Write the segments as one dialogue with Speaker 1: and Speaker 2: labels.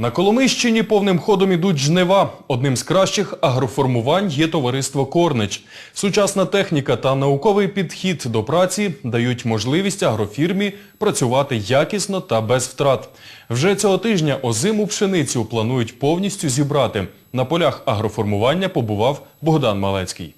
Speaker 1: На Коломийщині повним ходом ідуть жнива. Одним з кращих агроформувань є товариство Корнич. Сучасна техніка та науковий підхід до праці дають можливість агрофірмі працювати якісно та без втрат. Вже цього тижня озиму пшеницю планують повністю зібрати. На полях агроформування побував Богдан Малецький.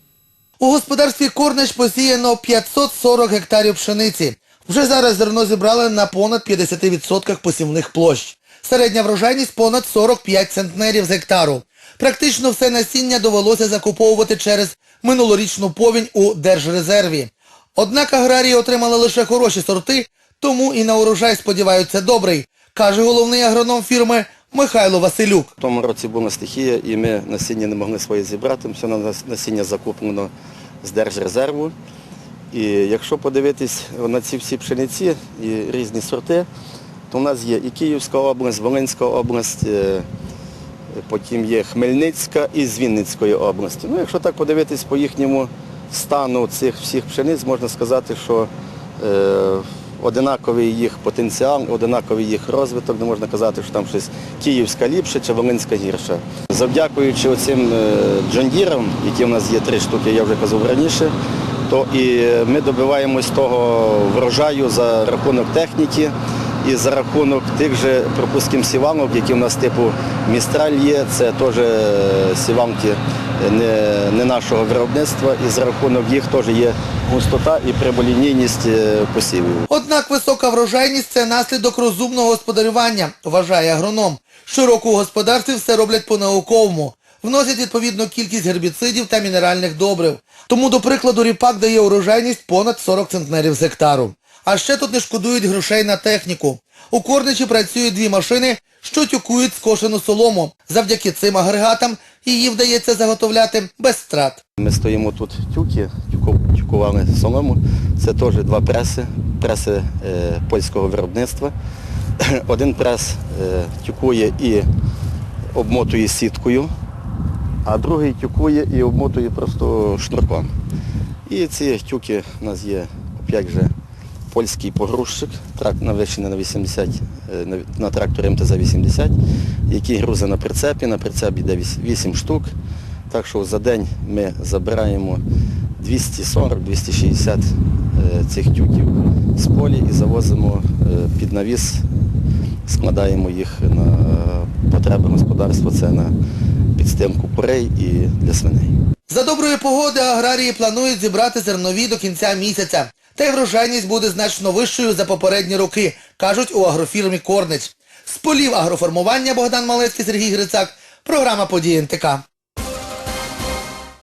Speaker 2: У господарстві Корнич посіяно 540 гектарів пшениці. Вже зараз зерно зібрали на понад 50% посівних площ. Середня врожайність понад 45 центнерів з гектару. Практично все насіння довелося закуповувати через минулорічну повінь у Держрезерві. Однак аграрії отримали лише хороші сорти, тому і на урожай сподіваються добрий, каже головний агроном фірми Михайло Василюк.
Speaker 3: В тому році була стихія, і ми насіння не могли своє зібрати. Все на насіння закуплено з держрезерву. І якщо подивитись на ці всі пшениці і різні сорти, то в нас є і Київська область, Волинська область, е, потім є Хмельницька і з Вінницької області. Ну, якщо так подивитись по їхньому стану цих всіх пшениць, можна сказати, що е, одинаковий їх потенціал, одинаковий їх розвиток, не можна казати, що там щось Київська ліпше чи Волинська гірша. Завдякуючи оцим е, джондірам, які в нас є три штуки, я вже казав раніше, то і ми добиваємось того врожаю за рахунок техніки і за рахунок тих же, пропусків сіванок, які в нас типу Містраль є, це теж е, сіванки не, не нашого виробництва, і за рахунок їх теж є густота і прямолінійність е, посівів.
Speaker 2: Однак висока врожайність це наслідок розумного господарювання, вважає агроном. Щороку у господарстві все роблять по-науковому. Вносять відповідну кількість гербіцидів та мінеральних добрив. Тому, до прикладу, ріпак дає урожайність понад 40 центнерів з гектару. А ще тут не шкодують грошей на техніку. У Корничі працюють дві машини, що тюкують скошену солому. Завдяки цим агрегатам її вдається заготовляти без втрат.
Speaker 3: Ми стоїмо тут тюки, тюкували солому. Це теж два преси, преси е, польського виробництва. Один прес е, тюкує і обмотує сіткою, а другий тюкує і обмотує просто шнурком. І ці тюки у нас є опять же польський погрузчик, трак навищений на 80, е, на- тракторі МТЗ-80, який грузить на прицепі, на прицепі йде 8 штук. Так що за день ми забираємо 240-260 е, цих тюків з полі і завозимо е, під навіс, складаємо їх на потреби господарства, це на підстимку курей і для свиней.
Speaker 2: За доброї погоди аграрії планують зібрати зернові до кінця місяця. Та й врожайність буде значно вищою за попередні роки, кажуть у агрофірмі Корнич. З полів агроформування Богдан Малецький, Сергій Грицак. Програма «Події НТК».